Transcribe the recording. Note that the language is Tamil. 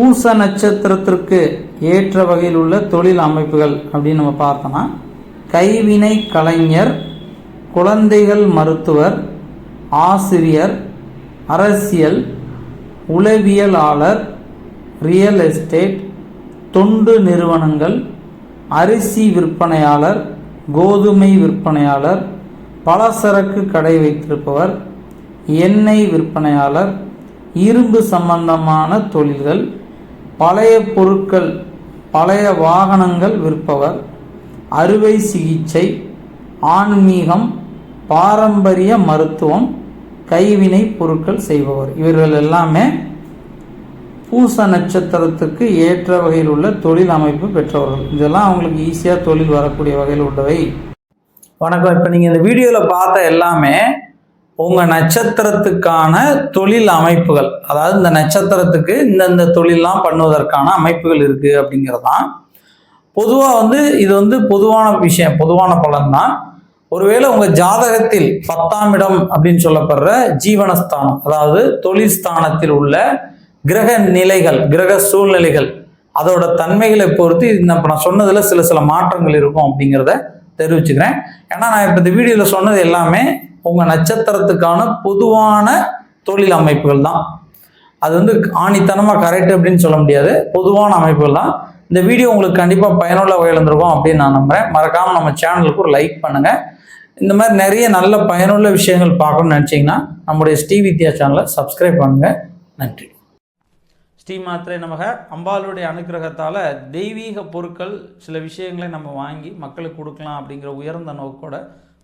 பூச நட்சத்திரத்திற்கு ஏற்ற வகையில் உள்ள தொழில் அமைப்புகள் அப்படின்னு நம்ம பார்த்தோம்னா கைவினை கலைஞர் குழந்தைகள் மருத்துவர் ஆசிரியர் அரசியல் உளவியலாளர் ரியல் எஸ்டேட் தொண்டு நிறுவனங்கள் அரிசி விற்பனையாளர் கோதுமை விற்பனையாளர் பலசரக்கு கடை வைத்திருப்பவர் எண்ணெய் விற்பனையாளர் இரும்பு சம்பந்தமான தொழில்கள் பழைய பொருட்கள் பழைய வாகனங்கள் விற்பவர். அறுவை சிகிச்சை ஆன்மீகம் பாரம்பரிய மருத்துவம் கைவினை பொருட்கள் செய்பவர். இவர்கள் எல்லாமே பூச நட்சத்திரத்துக்கு ஏற்ற வகையில் உள்ள தொழில் அமைப்பு பெற்றவர்கள். இதெல்லாம் அவங்களுக்கு ஈஸியாக தொழில் வரக்கூடிய வகையில் உள்ளவை. வணக்கம். இப்போ நீங்கள் இந்த வீடியோவில் பார்த்த எல்லாமே உங்கள் நட்சத்திரத்துக்கான தொழில் அமைப்புகள் அதாவது இந்த நட்சத்திரத்துக்கு இந்தந்த தொழிலெலாம் பண்ணுவதற்கான அமைப்புகள் இருக்குது அப்படிங்கிறது தான் பொதுவாக வந்து இது வந்து பொதுவான விஷயம் பொதுவான பலன்தான். ஒருவேளை உங்கள் ஜாதகத்தில் பத்தாம் இடம் அப்படின்னு சொல்லப்படுற ஜீவனஸ்தானம் அதாவது தொழில் ஸ்தானத்தில் உள்ள கிரக நிலைகள் கிரக சூழ்நிலைகள் அதோட தன்மைகளை பொறுத்து இந்த இப்போ நான் சொன்னதில் சில சில மாற்றங்கள் இருக்கும் அப்படிங்கிறத தெரிவிச்சுக்கிறேன். ஏன்னா நான் இப்போ இந்த வீடியோவில் சொன்னது எல்லாமே உங்கள் நட்சத்திரத்துக்கான பொதுவான தொழில் அமைப்புகள் தான். அது வந்து ஆணித்தனமாக கரெக்ட் அப்படின்னு சொல்ல முடியாது. பொதுவான அமைப்புகள் தான். இந்த வீடியோ உங்களுக்கு கண்டிப்பாக பயனுள்ள வகையில் இருந்திருக்கும் அப்படின்னு நான் நம்புகிறேன் மறக்காமல் நம்ம சேனலுக்கு ஒரு லைக் பண்ணுங்கள் இந்த மாதிரி நிறைய நல்ல பயனுள்ள விஷயங்கள் பார்க்கணும்னு நினச்சிங்கன்னா நம்முடைய ஸ்ரீ வித்யா சேனலை சப்ஸ்கிரைப் பண்ணுங்கள் நன்றி. ஸ்ரீ மாத்திரை நமக. அம்பாளுடைய அனுக்கிரகத்தால் தெய்வீக பொருட்கள் சில விஷயங்களை நம்ம வாங்கி மக்களுக்கு கொடுக்கலாம் அப்படிங்கிற உயர்ந்த நோக்கோட